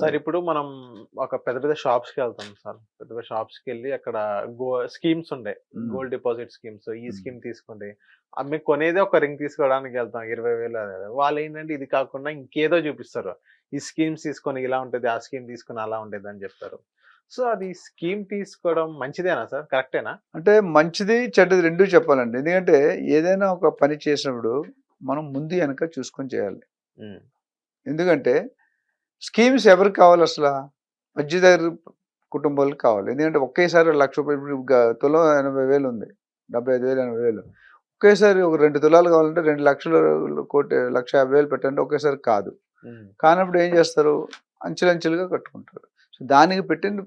Sir ఇప్పుడు మనం ఒక పెద్ద పెద్ద షాప్స్కి వెళ్తాం సార్. పెద్ద పెద్ద షాప్స్కి వెళ్ళి అక్కడ గో స్కీమ్స్ ఉండే. గోల్డ్ డిపాజిట్ స్కీమ్స్ ఈ. స్కీమ్ తీసుకోండి. మీకు కొనేదే ఒక రింగ్ తీసుకోవడానికి వెళ్తాం. ఇరవై వేలు. వాళ్ళు ఏంటంటే ఇది కాకుండా ఇంకేదో చూపిస్తారు. ఈ స్కీమ్స్ తీసుకొని ఇలా ఉంటుంది ఆ స్కీమ్ తీసుకొని అలా ఉంటుంది అని చెప్తారు. సో అది స్కీమ్ తీసుకోవడం మంచిదేనా సార్? కరెక్టేనా? అంటే మంచిది చెడ్డది రెండు చెప్పాలండి. ఎందుకంటే ఏదైనా ఒక పని చేసినప్పుడు మనం ముందు వెనక చూసుకొని చేయాలి. ఎందుకంటే స్కీమ్స్ ఎవరికి కావాలి అసలు? మధ్యతరగతి కుటుంబాలకు కావాలి. ఎందుకంటే ఒకేసారి లక్ష రూపాయలు తులం ఎనభై వేలు ఉంది. డెబ్బై ఐదు వేలు ఎనభై వేలు. ఒకేసారి ఒక రెండు తులాలు కావాలంటే రెండు లక్షలు కోటి లక్ష యాభై వేలు పెట్టండి ఒకేసారి కాదు. కానప్పుడు ఏం చేస్తారు? అంచెలంచెలుగా కట్టుకుంటారు. సో దానికి పెట్టిన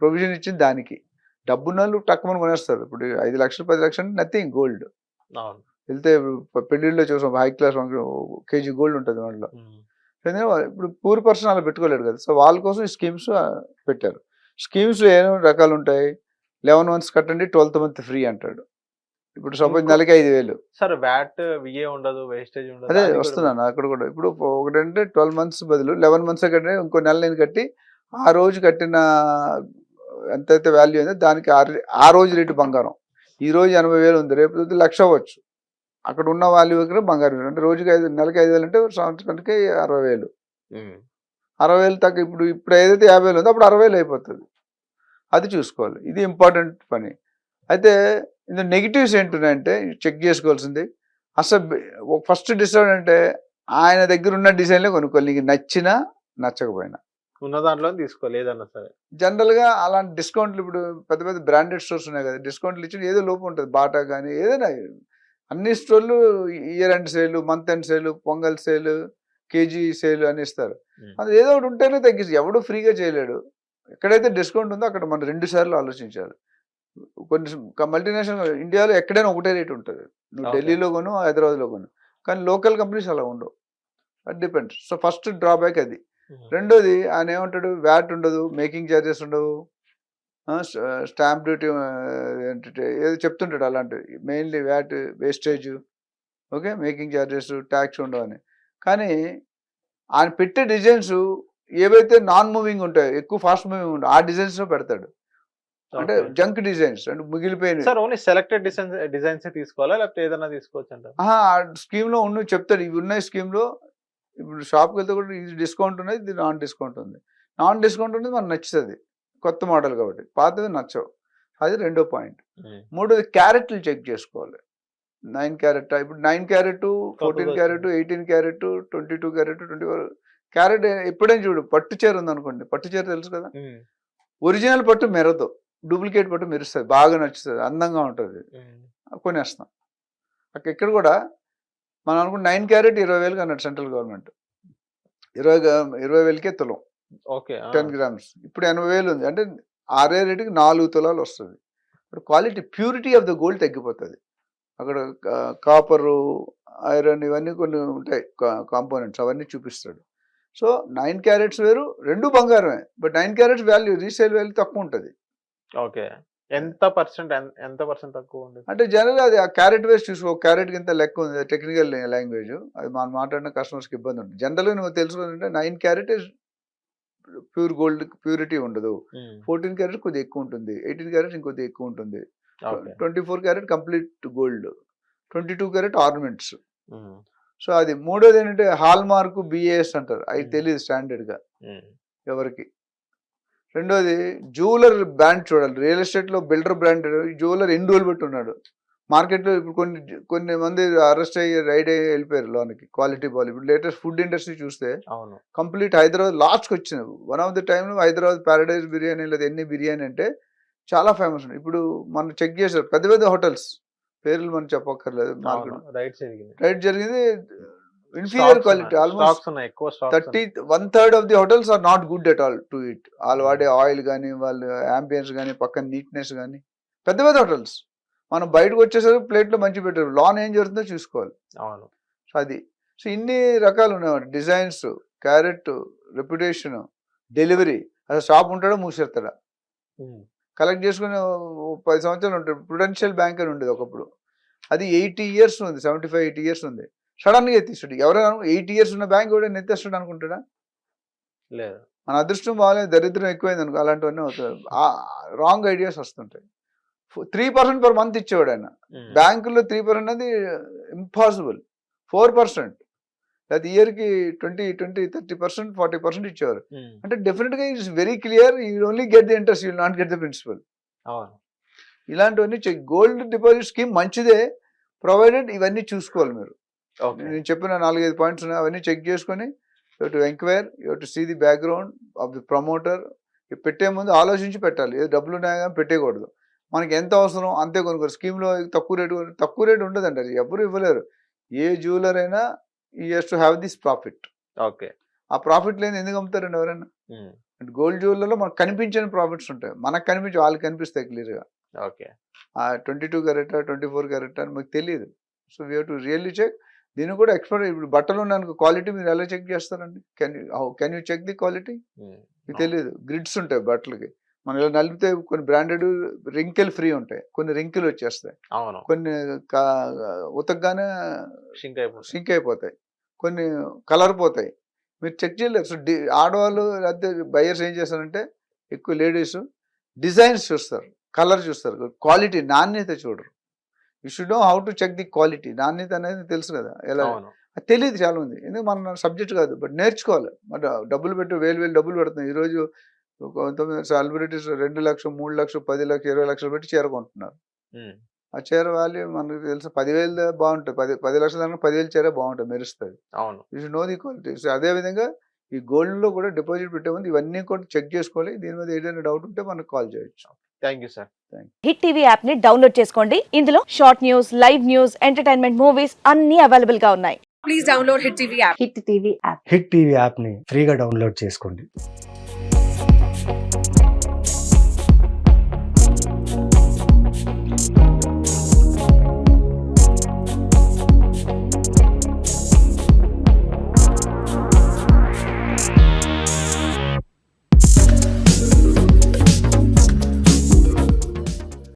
ప్రొవిజన్ ఇచ్చింది దానికి. డబ్బున్న వాళ్ళు టక్కుమని కొనేస్తారు. ఇప్పుడు ఐదు లక్షలు పది లక్షలు అంటే నథింగ్ గోల్డ్. వెళ్తే ఇప్పుడు పెళ్ళిళ్ళలో చూసాం హై క్లాస్ కేజీ గోల్డ్ ఉంటుంది వా- ఇప్పుడు పూర్ పర్సన్ అలా పెట్టుకోలేడు కదా. సో వాళ్ళ కోసం ఈ స్కీమ్స్ పెట్టారు. స్కీమ్స్ ఏమేమి రకాలు ఉంటాయి? లెవెన్ మంత్స్ కట్టండి ట్వెల్త్ మంత్ ఫ్రీ అంటాడు. ఇప్పుడు సపోజ్ నెలకి ఐదు వేలు. సార్ వ్యాట్ విఏ ఉండదు వేస్టేజ్ ఉండదు. అదే వస్తున్నాను అక్కడ కూడా. ఇప్పుడు ఒకటంటే ట్వెల్వ్ మంత్స్ బదులు లెవెన్ మంత్స్ కట్టిన ఇంకో నెల నేను కట్టి ఆ రోజు కట్టిన ఎంతైతే వాల్యూ అయిందో దానికి ఆ రోజు రేటు బంగారం. ఈ రోజు ఎనభై వేలు ఉంది రేపు లక్ష అవ్వచ్చు. అక్కడ ఉన్న వాల్యూ దగ్గర బంగారం రేటు. అంటే రోజుకి ఐదు నెలకి ఐదు వేలు అంటే సంవత్సరానికి అరవై వేలు. అరవై వేలు తగ్గ ఇప్పుడు ఇప్పుడు ఏదైతే యాభై వేలు ఉందో అప్పుడు అరవై వేలు అయిపోతుంది. అది చూసుకోవాలి. ఇది ఇంపార్టెంట్ పని. అయితే ఇందులో నెగిటివ్స్ ఏంటంటే చెక్ చేసుకోవాల్సింది. అసలు ఫస్ట్ డిసైడ్ అంటే ఆయన దగ్గర ఉన్న డిజైన్లే కొనుక్కోవాలి. నీకు నచ్చినా నచ్చకపోయినా. ఉన్న దాంట్లో తీసుకో లేదన్నా సరే. జనరల్గా అలాంటి డిస్కౌంట్లు ఇప్పుడు పెద్ద పెద్ద బ్రాండెడ్ స్టోర్స్ ఉన్నాయి కదా. డిస్కౌంట్లు ఇచ్చి ఏదో లోపం ఉంటుంది. బాటా కానీ ఏదైనా అన్ని స్టోర్లు year end sale month end sale Pongal sale KG sale అని ఇస్తారు. అది ఏదో ఒకటి ఉంటేనే తగ్గిస్తుంది. ఎవడు ఫ్రీగా చేయలేడు. ఎక్కడైతే డిస్కౌంట్ ఉందో అక్కడ మనం రెండు సార్లు ఆలోచించాలి. కొన్ని మల్టీనేషనల్ ఇండియాలో ఎక్కడైనా ఒకటే రేట్ ఉంటుంది. నువ్వు. ఢిల్లీలో కొను హైదరాబాద్లో కొను. కానీ లోకల్ కంపెనీస్ అలా ఉండవు. అది డిపెండ్స్. సో ఫస్ట్ డ్రాబ్యాక్ అది. రెండోది ఆయన ఏమంటాడు? వ్యాట్ ఉండదు మేకింగ్ ఛార్జెస్ ఉండవు. స్టాంప్ డ్యూటీ ఏంటంటే ఏదో చెప్తుంటాడు అలాంటివి mainly VAT wastage okay making charges tax ఉండవు అని. కానీ ఆయన పెట్టే డిజైన్స్ ఏవైతే నాన్ మూవింగ్ ఉంటాయో ఎక్కువ ఫాస్ట్ మూవింగ్ ఉంటాయి ఆ డిజైన్స్లో పెడతాడు. అంటే. జంక్ డిజైన్స్ అంటే మిగిలిపోయిన sir only selected designs designs తీసుకోవాలా? లేకపోతే ఏదైనా తీసుకోవచ్చు అంటారు? ఆ స్కీమ్లో ఉన్న చెప్తాడు. ఇవి ఉన్నాయి స్కీమ్లో ఇప్పుడు షాప్కి వెళ్తే కూడా ఇది డిస్కౌంట్ ఉన్నది ఇది నాన్ డిస్కౌంట్ ఉంది. నాన్ డిస్కౌంట్ ఉన్నది మనకు నచ్చుతుంది. కొత్త మోడల్ కాబట్టి. పాతది నచ్చవు. అది రెండో పాయింట్. మూడోది క్యారెట్లు చెక్ చేసుకోవాలి. నైన్ క్యారెట్ ఇప్పుడు nine carat fourteen. Carat eighteen carat twenty two carat twenty four carat ఎప్పుడైనా చూడు పట్టు చీర ఉందనుకోండి పట్టు చీర తెలుసు కదా? ఒరిజినల్ పట్టు మెరదు. డూప్లికేట్ పట్టు మెరుస్తుంది. బాగా నచ్చుతుంది. అందంగా ఉంటుంది. కొనేస్తాం. అక్కడ ఇక్కడ కూడా మనం అనుకుంటే నైన్ క్యారెట్ ఇరవై వేలు అన్నాడు సెంట్రల్ గవర్నమెంట్. ఇరవై ఇరవై వేలకే తులం. Ten grams. ఇప్పుడు ఎనభై వేలు ఉంది అంటే ఆరే రేటుకి నాలుగు తులాలు వస్తుంది. ఇప్పుడు quality purity of the gold తగ్గిపోతుంది. అక్కడ కాపరు ఐరన్ ఇవన్నీ కొన్ని ఉంటాయి. కాంపోనెంట్స్ అవన్నీ చూపిస్తాడు. సో నైన్ క్యారెట్స్ వేరు రెండు బంగారమే. But nine carats value resale value తక్కువ ఉంటుంది ఓకే. ఎంత పర్సెంట్ ఎంత పర్సెంట్ తక్కువ ఉంది అంటే జనరల్ అది ఆ క్యారెట్ వేస్ చూసుకో క్యారెట్ కింద లెక్క ఉంది. Technical language. అది మనం మాట్లాడిన కస్టమర్స్కి ఇబ్బంది ఉంటుంది జనరల్గా నువ్వు తెలుసుకుంటే nine carat pure gold purity ఉండదు. ఫోర్టీన్ క్యారెట్ కొద్దిగా ఎక్కువ ఉంటుంది. ఎయిటీన్ క్యారెట్ ఇంకొద్దిగా ఎక్కువ ఉంటుంది. Twenty four carat complete gold. Twenty two carat ornaments. So అది మూడోది ఏంటంటే హాల్ మార్క్ బిఏఎస్ అంటారు. అది. తెలియదు స్టాండర్డ్గా. ఎవరికి? రెండోది జ్యువెలర్ బ్రాండ్ చూడాలి. రియల్ ఎస్టేట్లో బిల్డర్ బ్రాండ్ జ్యువెలర్ ఎన్ని రోజులు పెట్టి ఉన్నాడు మార్కెట్లో ఇప్పుడు కొన్ని కొన్ని మంది అరెస్ట్ అయ్యి రైడ్ అయ్యి వెళ్ళిపోయారు లోనికి క్వాలిటీ బాల్ ఇప్పుడు లేటెస్ట్ ఫుడ్ ఇండస్ట్రీ చూస్తే అవును. కంప్లీట్ హైదరాబాద్ లాస్ట్కి వచ్చింది. వన్ ఆఫ్ ద టైంలో హైదరాబాద్ ప్యారడైజ్ బిర్యానీ లేదా ఎన్ని బిర్యానీ అంటే చాలా ఫేమస్ ఉంది ఇప్పుడు మనం చెక్ చేసారు పెద్ద పెద్ద హోటల్స్. పేర్లు మనం చెప్పక్కర్లేదు మార్కెట్. రైట్ జరిగింది. రైట్ జరిగింది. ఇన్ఫీరియర్ క్వాలిటీ ఆల్మోస్ట్ ఉన్నాయి thirty one third of the hotels are not good at all to it. వాళ్ళు వాడే ఆయిల్ కానీ వాళ్ళు అంబియన్స్ కానీ పక్కన నీట్నెస్ కానీ పెద్ద పెద్ద హోటల్స్. మనం బయటకు వచ్చేసరికి ప్లేట్లో మంచి పెట్టారు. లాన్ ఏం జరుగుతుందో చూసుకోవాలి. అవును. సో అది. సో ఇన్ని రకాలు ఉన్నాయి డిజైన్స్ క్యారెట్ రెప్యుటేషన్ డెలివరీ అసలు షాప్ ఉంటాడో మూసేస్తాడా. కలెక్ట్ చేసుకుని పది సంవత్సరాలు ఉంటాడు ప్రుడెన్షియల్ బ్యాంక్ అని ఉండేది ఒకప్పుడు. అది ఎయిటీ ఇయర్స్ ఉంది. సెవెంటీ ఫైవ్ ఎయిటీ ఇయర్స్ ఉంది. సడన్గా ఎత్తిస్తాడు. ఎవరైనా ఎయిటీ ఇయర్స్ ఉన్న బ్యాంక్ కూడా ఎత్తేస్తాడు అనుకుంటాడా? లేదు. మన అదృష్టం బాగాలేదు. దరిద్రం ఎక్కువైంది అనుకో అలాంటివన్నీ అవుతాయి. రాంగ్ ఐడియాస్ వస్తుంటాయి. త్రీ పర్సెంట్ పర్ మంత్ ఇచ్చేవాడు ఆయన. ఉమ్. బ్యాంకుల్లో త్రీ పర్సెంట్ అనేది ఇంపాసిబుల్ ఫోర్ పర్సెంట్ లేదా ఇయర్కి twenty twenty thirty percent forty percent ఇచ్చేవారు. ఉమ్. అంటే డెఫినెట్గా it's very clear you only get the interest you not get the principal ఇలాంటివన్నీ చెక్ గోల్డ్ డిపాజిట్ స్కీమ్ మంచిదే ప్రొవైడెడ్ ఇవన్నీ చూసుకోవాలి మీరు. నేను చెప్పిన నాలుగైదు పాయింట్స్ ఉన్నాయి అవన్నీ చెక్ చేసుకొని you to enquire you to see the background of the promoter పెట్టే ముందు ఆలోచించి పెట్టాలి. ఏదో డబ్బులు ఉన్నాయా కానీ పెట్టేయకూడదు. మనకి ఎంత అవసరం? అంతే కొనుక్కోరు స్కీమ్లో తక్కువ రేటు తక్కువ రేటు ఉండదండి అది ఎవరు ఇవ్వలేరు. ఏ జ్యువెలర్ అయినా ఈ he's to have this profit okay. ఆ ప్రాఫిట్ లేని ఎందుకు అమ్ముతారండి ఎవరైనా. అంటే గోల్డ్ జ్యువెలర్లో మనకు కనిపించని ప్రాఫిట్స్ ఉంటాయి. మనకు కనిపించి వాళ్ళకి కనిపిస్తాయి క్లియర్గా ఓకే. ఆ twenty two carat twenty four carat అని మీకు తెలియదు. So we to really check దీన్ని కూడా ఎక్స్పర్ట్ ఇప్పుడు బట్టలు ఉన్నాను క్వాలిటీ మీరు ఎలా చెక్ చేస్తారండి? Can you how can you check the quality. మీకు తెలియదు గ్రిడ్స్ ఉంటాయి బట్టలకి. మనం ఇలా నలిపితే కొన్ని బ్రాండెడ్ రింకిల్ ఫ్రీ ఉంటాయి. కొన్ని రింకిల్ వచ్చేస్తాయి. అవును. కొన్ని ఉతకగానే షింక్ అయిపోతుంది సింక్ అయిపోతాయి. కొన్ని కలర్ పోతాయి. మీరు చెక్ చేయలేరు. సో ఆడవాళ్ళు లేకపోతే బయర్స్ ఏం చేస్తారంటే ఎక్కువ లేడీస్ డిజైన్స్ చూస్తారు. కలర్ చూస్తారు. క్వాలిటీ నాణ్యత చూడరు. You should know how to check the quality నాణ్యత అనేది తెలుసు కదా. ఎలా? తెలియదు చాలా మంది ఎందుకు మన సబ్జెక్ట్ కాదు. బట్ నేర్చుకోవాలి. మరి డబ్బులు పెట్టి వేలు వేలు డబ్బులు పెడుతున్నాయి. ఈరోజు కొంతమంది సెలబ్రిటీస్ రెండు లక్షలు మూడు లక్షలు పది లక్షలు ఇరవై లక్షలు పెట్టి చీర కొంటున్నారు. ఆ చీర వాల్యూ మనకు తెలుసు పదివేలు బాగుంటుంది పది పది లక్షల దాకా పదివేలు చీర బాగుంటుంది మెరుస్తుంది. అవును. You know the quality so అదేవిధంగా ఈ గోల్డ్లో కూడా డిపాజిట్ పెట్టే ముందు ఇవన్నీ కూడా చెక్ చేసుకోవాలి. దీని మీద ఏదైనా డౌట్ ఉంటే మనకు కాల్ చేయొచ్చు. Thank you sir hit TV యాప్ని డౌన్లోడ్ చేసుకోండి. ఇందులో short news live news entertainment movies అన్ని అవైలబుల్గా ఉన్నాయి. Please download Hit TV app. Hit TV app hit TV యాప్ని ఫ్రీగా డౌన్లోడ్ చేసుకోండి.